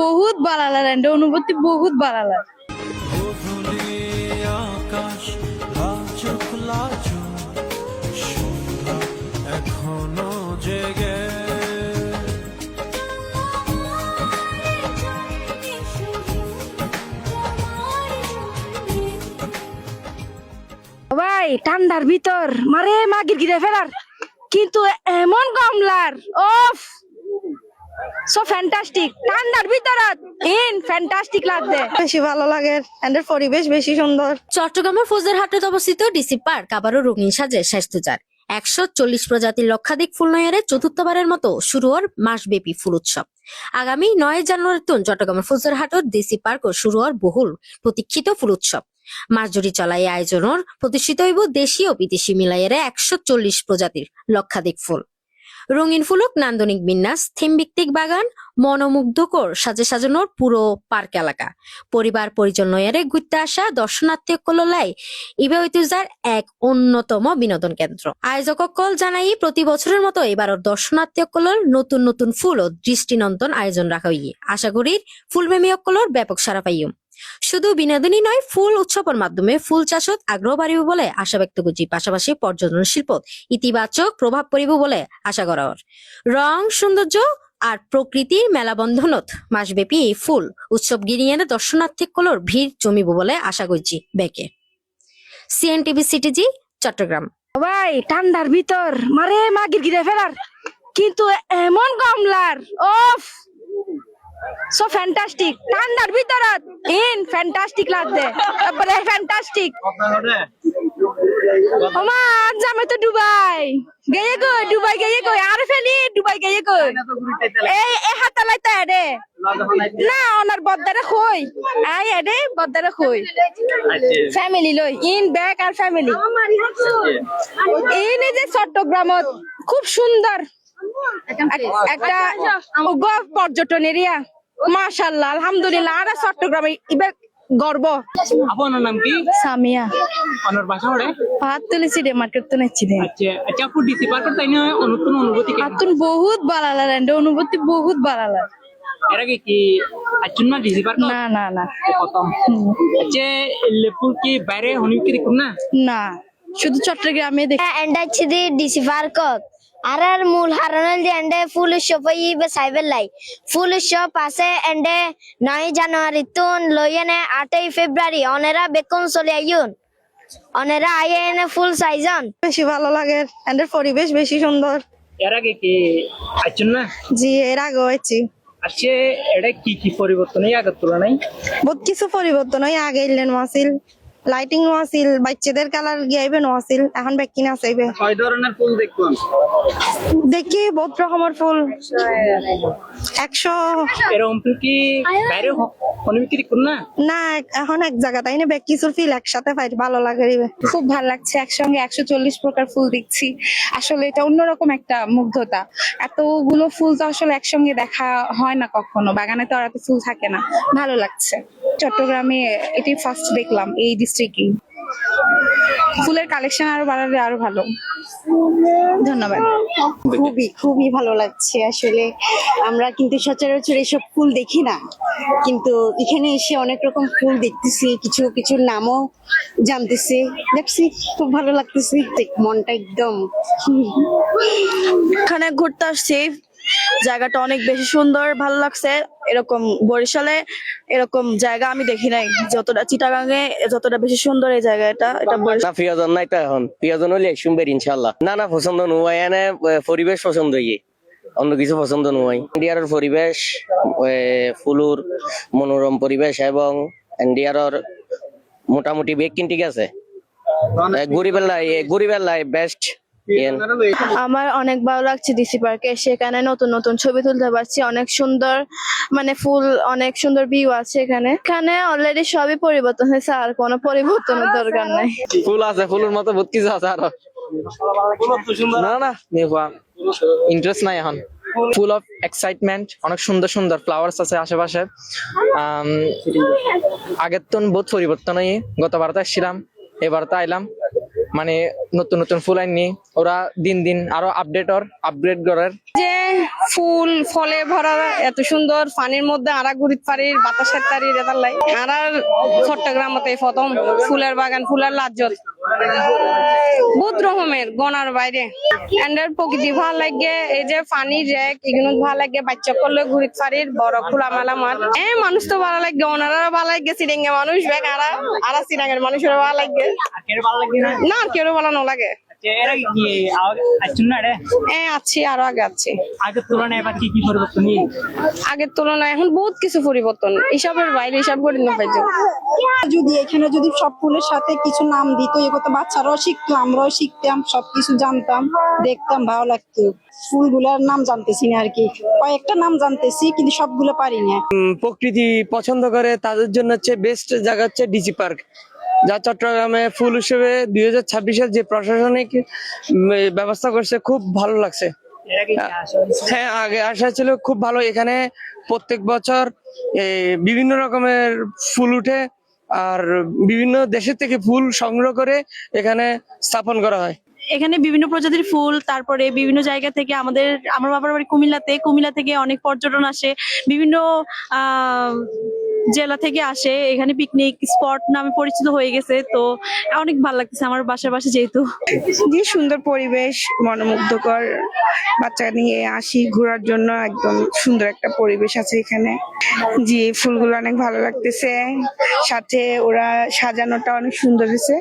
বহুত ভালো লাগে এন্ড অনুভূতি বহুত সন্ধ্যা এখনও ঠান্ডার ভিতর। মারে মা গিরগিরে ফেলার। কিন্তু এমন কমলার ওফ! সো ফ্যান্টাস্টিক ঠান্ডার ভিতরত ইন ফ্যান্টাস্টিক লাগছে। বেশি ভালো লাগে এদের পরিবেশ বেশি সুন্দর। চট্টগ্রামের ফৌজদারহাটে অবস্থিত ডিসি পার্ক আবারও রঙিন সাজে স্বাস্থ্যচার একশো চল্লিশ প্রজাতির লক্ষাধিক ফুল নয়ারে চতুর্থবারের মতো শুরু হওয়ার মাসব্যাপী ফুল উৎসব। আগামী নয় জানুয়ারি তুন চট্টগ্রামের ফৌজদারহাটত ডিসি পার্ক ও শুরু হওয়ার বহুল প্রতীক্ষিত ফুল উৎসব। মাস জুড়ি চলা এই আয়োজনের প্রতিষ্ঠিত হইব দেশীয় ও বিদেশি মিলাইয়ের একশো চল্লিশ প্রজাতির লক্ষাধিক ফুল। রঙিন ফুলক, নান্দনিক বিন্যাস, থিম ভিত্তিক বাগান, মনোমুগ্ধকর সাজে সাজানোর পুরো পার্ক এলাকা। পরিবার পরিজন নয়ারে ঘুরতে আসা দর্শনার্থী কললাই ইবে ঐতিহ্যের এক অন্যতম বিনোদন কেন্দ্র। আয়োজক কল জানাই, প্রতি বছরের মতো এবারও দর্শনার্থী কলর নতুন নতুন ফুল ও দৃষ্টিনন্দন আয়োজন রাখা হইয়ে। আশা করি ফুলপ্রেমী অকলর ব্যাপক সারা পাইম শুধু বিনোদনই নয়, ফুল উৎসবের মাধ্যমে ফুল চাষত আগ্রহ বাড়িব বলে আশা ব্যক্ত করছি। পাশাপাশি পর্যটন শিল্প ইতিবাচক প্রভাব পড়িব বলে আশা করা হয়। রং, সৌন্দর্য আর প্রকৃতির মেলাবন্ধনত মাসব্যাপী এই ফুল উৎসব গিরিয়ে দর্শনার্থী কলর ভিড় জমিব বলে আশা করছি বেকে সিএনটিভি সিটিজি চট্টগ্রাম। ভাই, ঠান্ডার ভিতর। মারে মা, গিরগিরে ফেলার। কিন্তু এমন কমলার। ওফ! সো ফ্যান্টাস্টিক ঠান্ডার ভিতরত ইন ফ্যান্টাস্টিক লাগছে। তারপরে ফ্যান্টাস্টিক ওমা আজ যাবে তো দুবাই। গেয়ে কই? দুবাই গেয়ে কই? আর ফেলি দুবাই গেয়ে কই? এই এ হাতা লাইতা এডে। না ওনার বদ্দারে কই আই এডে বদ্দারে কই ফ্যামিলি লই ইন ব্যাক আর ফ্যামিলি এই যে চট্টগ্রামত খুব সুন্দর। একটা উগ্র পর্যটন এরিয়া। মাশাল্লাহ আলহামদুলিল্লাহ। আর চট্টগ্রামে এবার গর্ব। আপনার নাম কি? সামিয়া। আপনার বাসা হড়ে পাহাড়তলি সিডে মার্কেট তো নেছি আচ্ছা আচ্ছা আপু ডিসি অনুতন অনুভূতি কি? আতুন বহুত বালালা রেন্ড অনুভূতি বহুত বালালা। এর আগে কি না ডিসি না না না। খতম আচ্ছা, লেপুর কি বাইরে হনি কি না? না শুধু চট্টগ্রামে দেখি এন্ড আছে ডিসি পার্ক അറാർ മൂൽ ഹറണൽ എന്റെ ഫുൾ ഷോപ്പ് ഈ লাই। ফুল উৎসব আছে এন্ডে নয় জানুয়ারি তুন লইনে আটই ফেব্রুয়ারি অনেরা বেকন চলে আইন অনেরা আইয়ে এনে ফুল সাইজন বেশি ভালো লাগে এন্ডের পরিবেশ বেশি সুন্দর এর আগে কি আইছেন না? জি এর আগে হয়েছি আছে আচ্ছা, এটা কি কি পরিবর্তন আগে তুলনায় বহুত কিছু পরিবর্তন আগে ইলেন মাসিল লাইটিং ও আছিল বাচ্চাদের কালার গিয়াইবে আছিল এখন বেকিন আছে ইবে। ছয় ধরনের ফুল দেখুন দেখি বহুত রকমের ফুল। একশো এরকম ফুল কি বাইরে হনি কি দেখুন না? না এখন এক জায়গা তাই না? কিছুর ফিল একসাথে পাই ভালো লাগে। খুব ভালো লাগছে একসঙ্গে একশো চল্লিশ প্রকার ফুল দেখছি। আসলে এটা অন্যরকম একটা মুগ্ধতা। এতগুলো ফুল তো আসলে একসঙ্গে দেখা হয় না কখনো বাগানে তো আর এত ফুল থাকে না। ভালো লাগছে। চট্টগ্রামে এটি ফার্স্ট দেখলাম এই ডিস্ট্রিক্টই ফুলের কালেকশন আরও বাড়ালে আরও ভালো। ধন্যবাদ। খুবই খুবই ভালো লাগছে আসলে। আমরা কিন্তু সচরাচর এসব ফুল দেখি না। কিন্তু এখানে এসে অনেক রকম ফুল দেখতেছি কিছু কিছু নামও জানতেছি। দেখছি খুব ভালো লাগতেছে মনটা একদম। এখানে ঘুরতে আসছি। জায়গাটা অনেক বেশি সুন্দর ভালো লাগছে। এরকম বরিশালে এরকম জায়গা আমি দেখি নাই। যতটা চিটাগাঙে যতটা বেশি সুন্দর এই জায়গাটা এটা না, প্রিয়জন নাই তো এখন। প্রিয়জন হলে শুনবেন ইনশাল্লাহ না না, পছন্দ নয় এনে পরিবেশ পছন্দ হইয়ে অন্য কিছু পছন্দ নয় ইন্ডিয়ার পরিবেশ ফুলুর মনোরম পরিবেশ এবং ইন্ডিয়ার মোটামুটি বেকিন ঠিক আছে। গরিবেল্লাই গরিবেল্লাই বেস্ট আমার অনেক ভালো লাগছে ডিসি পার্কে সেখানে নতুন নতুন ছবি তুলতে পারছি। অনেক সুন্দর মানে ফুল অনেক সুন্দর ভিউ আছে এখানে। এখানে অলরেডি সবই পরিবর্তন হয়েছে আর কোনো পরিবর্তনের দরকার নাই। ফুল আছে ফুলের মতো বহুত কিছু আছে আরও। না না ইন্টারেস্ট নাই এখন। ফুল অফ এক্সাইটমেন্ট অনেক সুন্দর সুন্দর ফ্লাওয়ার্স আছে আশেপাশে। আগের তো বহুত পরিবর্তন হয়ে গতবার তো এসেছিলাম এবার তো আইলাম। মানে নতুন নতুন ফুল আনি ওরা দিন দিন আরও আপডেট ওর আপগ্রেড করার। যে ফুল ফলে ভরা এত সুন্দর পানির মধ্যে আরা ঘুরিত পারির বাতাসের তারি রেতার লাই। আরার চট্টগ্রামতে প্রথম ফুলের বাগান ফুলের লাজ্জত। বহুত রকমের গনার বাইরে। এন্ডার প্রকৃতি ভালো লাগে এই যে পানি রেক এগুলো ভালো লাগে বাচ্চা করলে ঘুরিত পারির বড় খোলা মেলা মাঠ এ মানুষ তো ভালো লাগে ওনারা ভালো লাগে সিরিঙ্গে মানুষ বেগ আরা আরা সিরাঙ্গের মানুষের ভালো লাগে। না আর কেউ ভালো না লাগে যে এরা কি আসুন না রে? এ আছি আরও আগে আছি। আগের তুলনায় এবার কি কি পরিবর্তন আগের তুলনায় এখন বহুত কিছু পরিবর্তন। হিসাবের বাইরে হিসাব করে না পাইছো যদি এখানে যদি সব ফুলের সাথে কিছু নাম দিত বাচ্চারাও শিখতো আমরাও শিখতাম সবকিছু জানতাম দেখতাম ভালো লাগতো। ফুলগুলার নাম জানতেছি না আর কি। কয়েকটা নাম জানতেছি কিন্তু সবগুলো পারি না। প্রকৃতি পছন্দ করে তাদের জন্য হচ্ছে বেস্ট জায়গা হচ্ছে ডিজি পার্ক যা চট্টগ্রামে ফুল উৎসবে দুই হাজার ছাব্বিশের যে প্রশাসনিক ব্যবস্থা করছে খুব ভালো লাগছে। হ্যাঁ আগে আসা ছিল খুব ভালো। এখানে প্রত্যেক বছর এ, বিভিন্ন রকমের ফুল উঠে আর বিভিন্ন দেশের থেকে ফুল সংগ্রহ করে এখানে স্থাপন করা হয়। এখানে বিভিন্ন প্রজাতির ফুল তারপরে বিভিন্ন জায়গা থেকে আমাদের আমার বাবার বাড়ি কুমিল্লাতে কুমিল্লা থেকে অনেক পর্যটন আসে। বিভিন্ন আহ জেলা থেকে আসে, এখানে পিকনিক স্পট নামে পরিচিত হয়ে গেছে, তো অনেক ভালো লাগতেছে আমার বাসার পাশে যেহেতু। যে সুন্দর পরিবেশ, মনোমুগ্ধকর, বাচ্চা নিয়ে আসি ঘোরার জন্য, একদম সুন্দর একটা পরিবেশ আছে এখানে। জি, ফুলগুলো অনেক ভালো লাগতেছে, সাথে ওরা সাজানোটা অনেক সুন্দর হয়েছে।